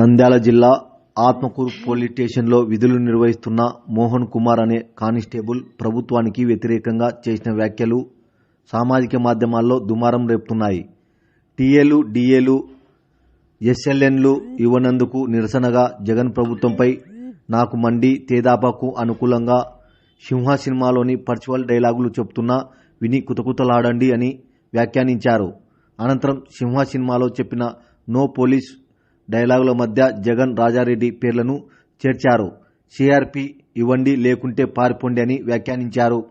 నంద్యాల జిల్లా ఆత్మకూరు పోలీస్ స్టేషన్లో విధులు నిర్వహిస్తున్న మోహన్ కుమార్ అనే కానిస్టేబుల్ ప్రభుత్వానికి వ్యతిరేకంగా చేసిన వ్యాఖ్యలు సామాజిక మాధ్యమాల్లో దుమారం రేపుతున్నాయి. టీఏలు డీఏలు ఎస్ఎల్ఎన్లు ఇవ్వనందుకు నిరసనగా జగన్ ప్రభుత్వంపై నాకు మండి తేదాపాకు అనుకూలంగా సింహ సినిమాలోని పర్చువల్ డైలాగులు చెప్తున్నా విని కుతకుతలాడండి అని వ్యాఖ్యానించారు. అనంతరం సింహ సినిమాలో చెప్పిన నో పోలీస్ డైలాగుల మధ్య జగన్ రాజారెడ్డి పేర్లను చేర్చారు. సిఆర్పి ఇవ్వండి లేకుంటే పారిపోండి అని వ్యాఖ్యానించారు.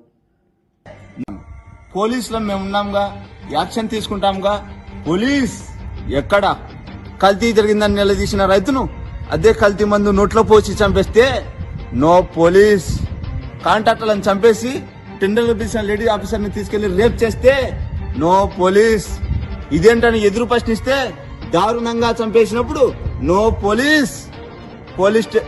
పోలీసులో మేమున్నాంగా యాక్షన్ తీసుకుంటాంగా. పోలీస్ ఎక్కడ? కల్తీ జరిగిందని నిలదీసిన రైతును అదే కల్తీ మందు నోట్లో పోసి చంపేస్తే నో పోలీస్. కాంట్రాక్టర్లను చంపేసి టెండర్లు పిలిచిన లేడీ ఆఫీసర్ని తీసుకెళ్ళి రేప్ చేస్తే నో పోలీస్. ఇదేంటని ఎదురు ప్రశ్నిస్తే దారుణంగా చంపేసినప్పుడు నో పోలీస్. పోలీస్ స్టే-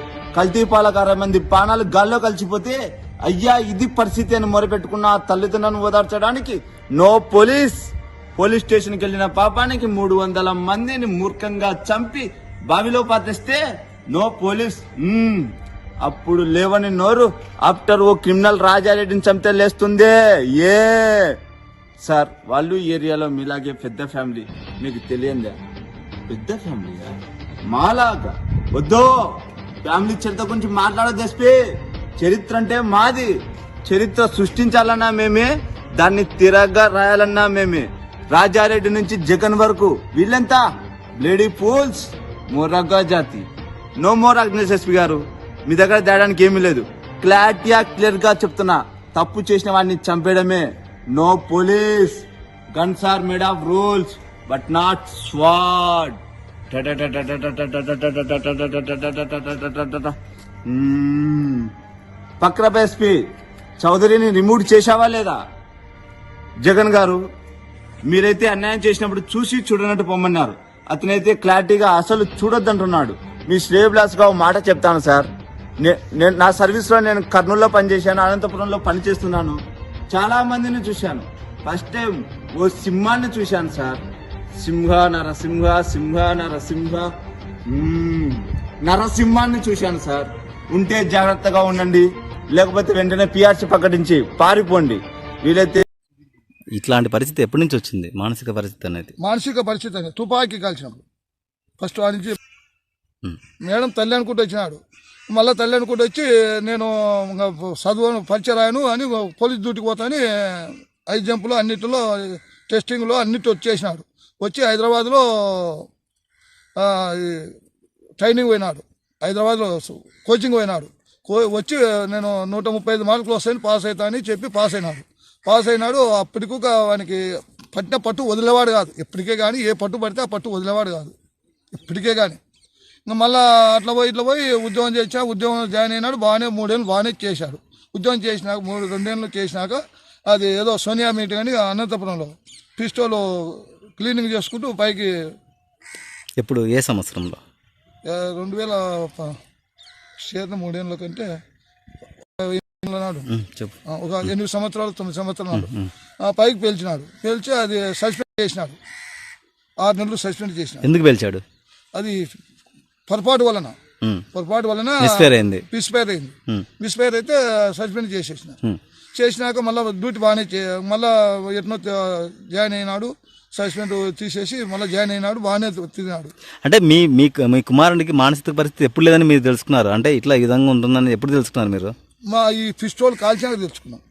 అరవై మంది ప్రాణాలు గాల్లో కలిసిపోతే అయ్యా ఇది పరిస్థితి అని మొరపెట్టుకున్న ఆ తల్లిదండ్రులను ఓదార్చడానికి నో పోలీస్. పోలీస్ స్టేషన్కి వెళ్ళిన పాపానికి మూడు వందల మందిని మూర్ఖంగా చంపి బావిలో పాతేస్తే నో పోలీస్. అప్పుడు లేవని నోరు ఆఫ్టర్ ఓ క్రిమినల్ రాజారెడ్డిని చంపితే లేస్తుందే. ఏ సార్ వాళ్ళు ఏరియాలో మీలాగే పెద్ద ఫ్యామిలీ. మీకు తెలియందా. పెద్ద ఫ్యామిలీయా మాలాగా. వద్దో ఫ్యామిలీ చరిత్ర గురించి మాట్లాడదు ఎస్పీ చరిత్ర అంటే మాది. చరిత్ర సృష్టించాలన్నా మేమే దాన్ని తిరగ్గా రాయాలన్నా మేమే. రాజారెడ్డి నుంచి జగన్ వరకు. వీళ్ళంతా? లేడీ పూల్స్ మొరగ్గా జాతి. నో మోర్ అగ్నేష్ ఎస్పీ గారు. మీ దగ్గర తేడానికి ఏమీ లేదు. క్లారిటీగా క్లియర్గా చెప్తున్నా. తప్పు చేసిన వాడిని చంపేయడమే. No police guns are made of rules but not squad పక్రప్ SP చౌదరిని రిమూవ్ చేశావా లేదా జగన్ గారు మీరైతే అన్యాయం చేసినప్పుడు చూసి చూడనట్టు పొమ్మన్నారు అతనైతే క్లారిటీగా అసలు చూడొద్దంటున్నాడు మీ శ్రేయబ్లాస్గా మాట చెప్తాను సార్ నేను నా సర్వీస్లో నేను కర్నూలులో పనిచేశాను అనంతపురంలో పనిచేస్తున్నాను చాలా మందిని చూశాను ఫస్ట్ టైం ఓ సింహాన్ని చూశాను సార్ సింహ నరసింహ సింహ నరసింహ. నరసింహాన్ని చూశాను సార్. ఉంటే జాగ్రత్తగా ఉండండి. లేకపోతే వెంటనే పిఆర్సీ ప్రకటించి పారిపోండి. వీలైతే ఇట్లాంటి పరిస్థితి ఎప్పటి నుంచి వచ్చింది? మానసిక పరిస్థితి అనేది. మానసిక పరిస్థితి అనేది. తుపాకీ కాల్చినప్పుడు ఫస్ట్ వాడి నుంచి. మేడం తల్లి అనుకుంటూ వచ్చినాడు. మళ్ళీ తల్లి అనుకుంటూ వచ్చి నేను ఇంకా చదువు పరిచయాను అని పోలీస్ డ్యూటీకి పోతాని ఐదు జంపులు అన్నిటిలో టెస్టింగ్లో అన్నిటి వచ్చేసినాడు. వచ్చి హైదరాబాద్లో ట్రైనింగ్ పోయినాడు. హైదరాబాద్లో కోచింగ్ పోయినాడు. కో వచ్చి నేను నూట ముప్పై ఐదు మార్కులు వస్తాయని పాస్ అవుతా అని చెప్పి పాస్ అయినాడు. పాస్ అయినాడు అప్పటికి వానికి పట్టిన పట్టు వదిలేవాడు కాదు. ఇప్పటికే కానీ ఏ పట్టు పడితే ఆ పట్టు వదిలేవాడు కాదు. ఇప్పటికే కానీ ఇంకా మళ్ళీ అట్లా పోయి ఇట్లా పోయి ఉద్యోగం చేసా ఉద్యోగం జాయిన్ అయినాడు బాగానే మూడేళ్ళు బాగానే చేశాడు. ఉద్యోగం చేసినాక మూడు రెండేళ్ళు చేసినాక అది ఏదో సోనియా మీటింగ్ అని అనంతపురంలో పిస్టోలు క్లీనింగ్ చేసుకుంటూ పైకి ఎప్పుడు ఏ సంవత్సరంలో? రెండు వేల చేరిన మూడేళ్ళ కంటే నాడు. చెప్పు. ఒక ఎనిమిది సంవత్సరాలు తొమ్మిది సంవత్సరాలు ఆ, పైకి పేల్చినాడు. పేల్చి అది సస్పెండ్ చేసినాడు. ఆరు నెలలు సస్పెండ్ చేసినాడు. ఎందుకు పిలిచాడు? అది పొరపాటు వలన. పొరపాటు వలన మిస్ఫేర్ అయింది. మిస్ఫైర్ అయింది. మిస్ఫైర్ అయితే సస్పెండ్ చేసేసిన. చేసినాక మళ్ళీ డ్యూటీ బాగానే మళ్ళా ఎట్నో జాయిన్ అయినాడు సస్పెండ్ తీసేసి మళ్ళీ జాయిన్ అయినాడు బాగానే తిరిగినాడు అంటే మీ మీ మీ కుమారునికి మానసిక పరిస్థితి ఎప్పుడు లేదని మీరు తెలుసుకున్నారు? అంటే ఇట్లా ఈ విధంగా ఉంటుందని ఎప్పుడు తెలుసుకున్నారు మీరు? మా ఈ పిస్టోల్ కాల్చినాక తెలుసుకున్నాం.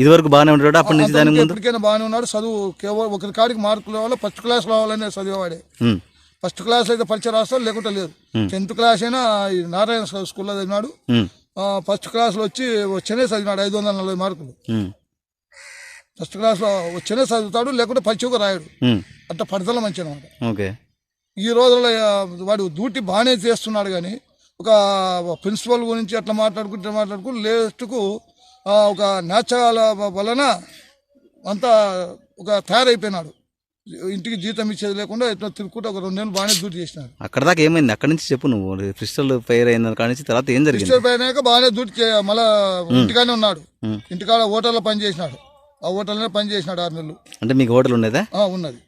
ఇది వరకు బాగానే ఉంటాడు అప్పటి నుంచి దాని అంతకుముందు ముందు? ఎప్పటికైనా బాగానే ఉన్నాడు. చదువు కేవలం ఒకరి కాడికి మార్కులు రావాలి ఫస్ట్ క్లాస్ రావాలనే చదివేవాడే. ఫస్ట్ క్లాస్ అయితే పరీక్ష రాస్తాడు లేకుంటే లేదు. టెన్త్ క్లాస్ అయినా ఈ నారాయణ స్కూల్లో చదివినాడు. ఫస్ట్ క్లాస్లో వచ్చి వచ్చేనే చదివినాడు ఐదు వందల నలభై మార్కులు. ఫస్ట్ క్లాస్లో వచ్చేనే చదువుతాడు లేకుంటే పరీక్షకు రాయడు. అట్లా పడతల మంచి అనమాట ఓకే. ఈ రోజుల్లో వాడు డ్యూటీ బాగానే చేస్తున్నాడు కానీ ఒక ప్రిన్సిపల్ గురించి అట్లా మాట్లాడుకుంటే మాట్లాడుకుంటూ లేస్ట్కు ఒక నేచరాల వలన అంతా ఒక తయారైపోయినాడు. ఇంటికి జీతం ఇచ్చేది లేకుండా ఇట్లా తిరుగుకుంటూ ఒక రెండు నెలలు బాగానే డ్యూటీ చేసినాడు అక్కడ దాకా ఏమైంది? అక్కడి నుంచి చెప్పు నువ్వు. క్రిస్టల్ ఫైర్ అయిన కాడి నుంచి తర్వాత ఏం జరిగింది? డిస్టర్బ్ అయినాక బాగానే డ్యూటీ చే మళ్ళా ఇంటికానే ఉన్నాడు. ఇంటికాడ హోటల్లో పని చేసినాడు. ఆ హోటల్లోనే పని చేసినాడు ఆరు నెలలు. అంటే మీకు హోటల్ ఉండేదా? ఉన్నది.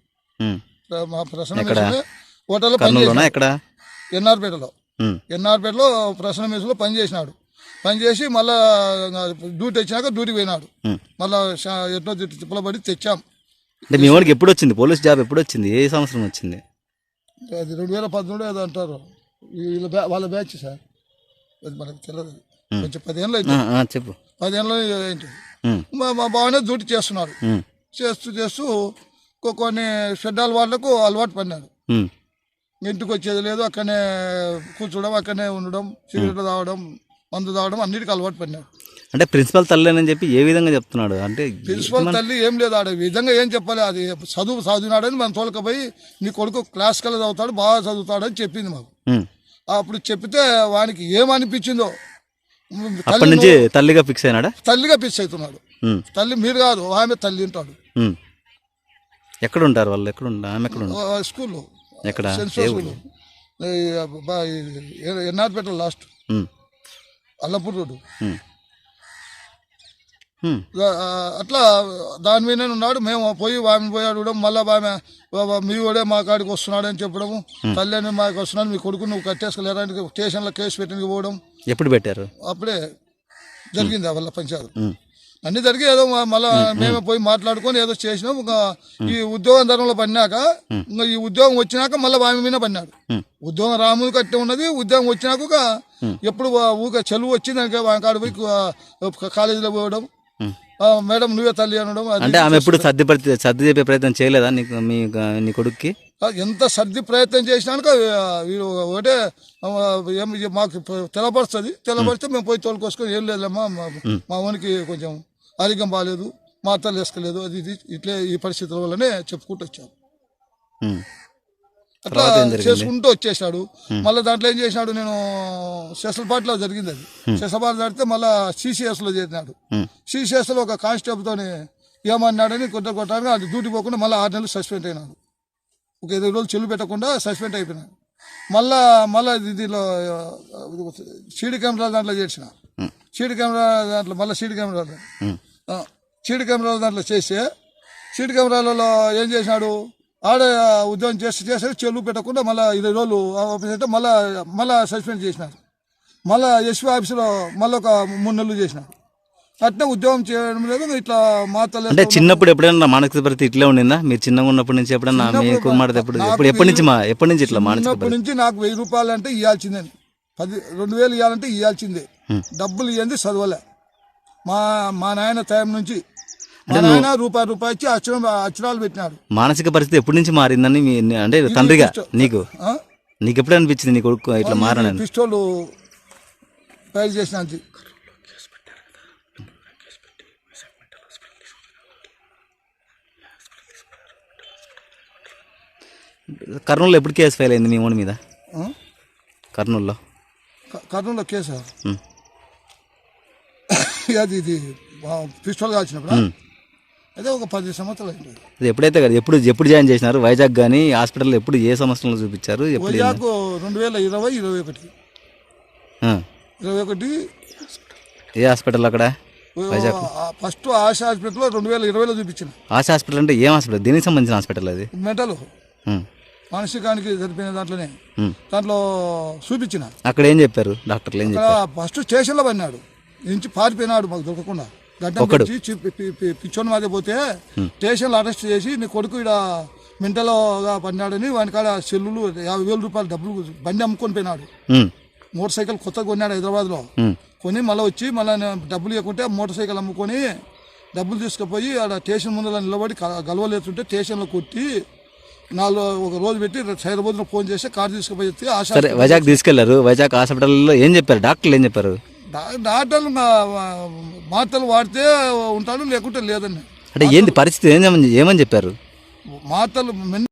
మా ప్రసన్న హోటల్లో పని చేసినాడు. ఎక్కడ? ఎన్ఆర్పేటలో ఎన్ఆర్పేటలో ప్రసన్న మెస్లో పనిచేసినాడు పనిచేసి మళ్ళా డ్యూటీ వచ్చినాక డ్యూటీ పోయినాడు. మళ్ళా ఎట్లా తిప్ప- తిప్పలబడి తెచ్చాం. అంటే మీ వాడికి ఎప్పుడు వచ్చింది పోలీస్ జాబ్ ఎప్పుడు వచ్చింది ఏ సంవత్సరం వచ్చింది? అది రెండు వేల పదమూడు ఏదో అంటారు. వీళ్ళ బ్యా వాళ్ళ బ్యాచ్ సార్. అది మనకు తెలియదు కొంచెం పదేళ్ళు ఆ, అయితే ఆ, చెప్పు. పదేళ్ళు ఏంటి ఉమ్, మా మా బాగానే డ్యూటీ చేస్తున్నాడు ఉమ్, చేస్తూ చేస్తూ కొ- కొన్ని షెడ్డాల వాళ్ళకు అలవాటు పడినాడు ఉమ్, ఇంటికి వచ్చేది లేదు. అక్కడనే కూర్చోవడం అక్కడనే ఉండడం సిగరెట్లు తాగడం మందు తాగడం అన్నిటికీ అలవాటు పడినాడు అంటే ప్రిన్సిపల్ తల్లేనని చెప్పి ఏ విధంగా చెప్తున్నాడు? అంటే ప్రిన్సిపల్ తల్లి ఏం లేదు ఆడ విధంగా ఏం చెప్పాలి? అది చదువు చదివినాడని మనం తోలకపోయి నీ కొడుకు క్లాస్ కల్లా చదువుతాడు బాగా చదువుతాడని చెప్పింది మాకు. అప్పుడు చెప్తే వానికి ఏమనిపించిందో అప్పటి నుంచి తల్లిగా ఫిక్స్ అయినాడా? తల్లిగా పిచ్చి అవుతున్నాడు. తల్లి మీరు కాదు ఆమె తల్లి ఉంటాడు. ఎక్కడ ఉంటారు వాళ్ళు? ఎక్కడ ఆమె ఎక్కడ? స్కూల్లో. ఎక్కడ ఎన్ఆర్పేట లాస్ట్. అల్లపూర్ రోడ్డు. అట్లా దాని మీదనే ఉన్నాడు. మేము పోయి ఆమె పోయి అడగడం మళ్ళీ ఆమె "బాబా, మీ వాడే మా కాడికి వస్తున్నాడు అని చెప్పడము. తల్లి అని మాకు వస్తున్నాడు. మీ కొడుకు నువ్వు కట్టేసుకోలేరా స్టేషన్లో కేసు పెట్టడానికి పోవడం. ఎప్పుడు పెట్టారు? అప్పుడే జరిగింది ఆ వల్ల పంచాయతీ. అన్ని జరిగి ఏదో మళ్ళా మేమే పోయి మాట్లాడుకొని ఏదో చేసినాం. ఇంకా ఈ ఉద్యోగం ధరంలో పడినాక ఇంకా ఈ ఉద్యోగం వచ్చినాక మళ్ళీ ఆమె మీద పడినాడు. ఉద్యోగం రాముది కట్టే ఉన్నది. ఉద్యోగం వచ్చినాక ఎప్పుడు ఊక చెలువు వచ్చింది. దానికి పోయి కాలేజీలో పోవడం. మేడం నువ్వే తల్లి అనడం అంటే ఆమె ఎప్పుడు సర్ది సర్ది చెప్పే ప్రయత్నం చేయలేదా నీకు మీ నీ కొడుక్కి? ఎంత సర్ది ప్రయత్నం చేసినాక వీడు ఒకటే మాకు తెలపరుస్తుంది. తెలపరిస్తే మేము పోయి తోలుకొసుకొని ఏం లేదమ్మా మా మా వానికి కొంచెం ఆరోగ్యం బాగాలేదు మాత్రలు వేసుకోలేదు అది ఇది ఇట్లే ఈ పరిస్థితుల వల్లనే చెప్పుకుంటూ వచ్చాం. ఉమ్, అట్లా? చేసుకుంటూ వచ్చేసాడు. మళ్ళీ దాంట్లో ఏం చేసినాడు? నేను సెసల్పాట్లో జరిగింది అది. సెసల్పాట్ జరిగితే మళ్ళీ సిసిఎస్లో చేరినాడు. ఉమ్, సిసిఎస్లో ఒక కానిస్టేబుల్తోని ఏమన్నాడని కొట్ట కొట్టాలని అది డ్యూటీ పోకుండా మళ్ళీ ఆరు నెలలు సస్పెండ్ అయినాడు. ఒక ఇరవై రోజులు చెల్లు పెట్టకుండా సస్పెండ్ అయిపోయినాడు. మళ్ళా మళ్ళా దీనిలో సీడీ కెమెరా దాంట్లో చేసిన సీడీ కెమెరా దాంట్లో మళ్ళీ సీడీ కెమెరా సీడీ కెమెరా దాంట్లో చేస్తే సీడీ కెమెరాలలో ఏం చేసినాడు? ఆడే ఉద్యోగం చేసి చేసి చెల్లు పెట్టకుండా మళ్ళీ ఇరవై రోజులు ఆఫీస్ అంటే మళ్ళీ మళ్ళీ సస్పెండ్ చేసినారు. మళ్ళీ ఎస్పీ ఆఫీసులో మళ్ళీ ఒక మూడు నెలలు చేసినారు. అట్నే ఉద్యోగం చేయడం లేదు ఇట్లా మాతలు అంటే చిన్నప్పుడు ఎప్పుడైనా మానసిక పరిస్థితి ఇట్లే ఉండిందా? మీరు చిన్నగా ఉన్నప్పటి నుంచి ఎప్పుడన్నా మీ కుమార్తె ఎప్పుడు ఎప్పుడు ఎప్పటి నుంచి మా ఎప్పటి నుంచి ఇట్లా మానసిక నుంచి నాకు వెయ్యి రూపాయలు అంటే ఇవ్వాల్సిందే పది రెండు వేలు ఇవ్వాలంటే ఇవ్వాల్సిందే డబ్బులు ఇవ్వండి చదవలే. మా మా నాయన టైం నుంచి రూపాయి రూపాయి ఇచ్చి అక్షరం అక్షరాలు పెట్టినాడు మానసిక పరిస్థితి ఎప్పటి నుంచి మారిందని అంటే తండ్రిగా నీకు? నీకు ఎప్పుడు అనిపించింది నీ కొడుకు ఇట్లా మారనని? పిస్టోల్ ఫైల్ చేసిన కర్నూలులో ఎప్పుడు కేసు ఫైల్ అయింది మీ ఓన్ మీద? కర్నూలులో? కర్నూలులో కేసా? అది ఇది పిస్టోల్ కాల్చినప్పుడు? అదే ఒక పది సంవత్సరాలు అయింది. ఇది ఎప్పుడైతే కదా ఎప్పుడు ఎప్పుడు జాయిన్ చేసినారు? వైజాగ్ కానీ హాస్పిటల్లో ఎప్పుడు ఏ సంవత్సరంలో చూపించారు? ఎప్పుడు వైజాగ్ రెండు వేల ఇరవై ఇరవై ఒకటి. ఆ, ఇరవై ఒకటి. ఏ హాస్పిటల్ అక్కడ? వైజాగ్. ఫస్ట్ ఆశ హాస్పిటల్లో రెండు వేల ఇరవైలో చూపించిన. ఆశ హాస్పిటల్ అంటే ఏం హాస్పిటల్? దేనికి సంబంధించిన హాస్పిటల్ అది? మెంటల్. మానసికానికి సరిపోయిన దాంట్లోనే. దాంట్లో చూపించిన. అక్కడ ఏం చెప్పారు? డాక్టర్లు ఏం చెప్పారు? ఫస్ట్ స్టేషన్లో పడినాడు. నుంచి పారిపోయినాడు మాకు దొరకకుండా. పి- పిచ్చోని మీద పోతే స్టేషన్లో అరెస్ట్ చేసి నీ కొడుకు ఇక్కడ మెంటల్గా పడినాడని వాని కాడ సెల్లులు యాభై వేల రూపాయలు డబ్బులు బండి అమ్ముకొని పోయినాడు. మోటార్ సైకిల్ కొత్తగా కొన్నాడు హైదరాబాద్లో. కొని మళ్ళీ వచ్చి మళ్ళీ డబ్బులు ఇవ్వకుంటే మోటార్ సైకిల్ అమ్ముకొని డబ్బులు తీసుకుపోయి ఆడ స్టేషన్ ముందర నిలబడి గలవలేతుంటే స్టేషన్లో కొట్టి నాలుగు ఒక రోజు పెట్టి హైదరాబాద్లో ఫోన్ చేసి కారు తీసుకుపోయి సరే వైజాగ్ తీసుకెళ్ళారు. వైజాగ్ హాస్పిటల్లో ఏం చెప్పారు? డాక్టర్లు ఏం చెప్పారు? మా- మాత్రలు వాడితే ఉంటాడు లేకుంటే లేదండి. అంటే ఏంది పరిస్థితి? ఏం ఏమని ఏమని చెప్పారు మెన్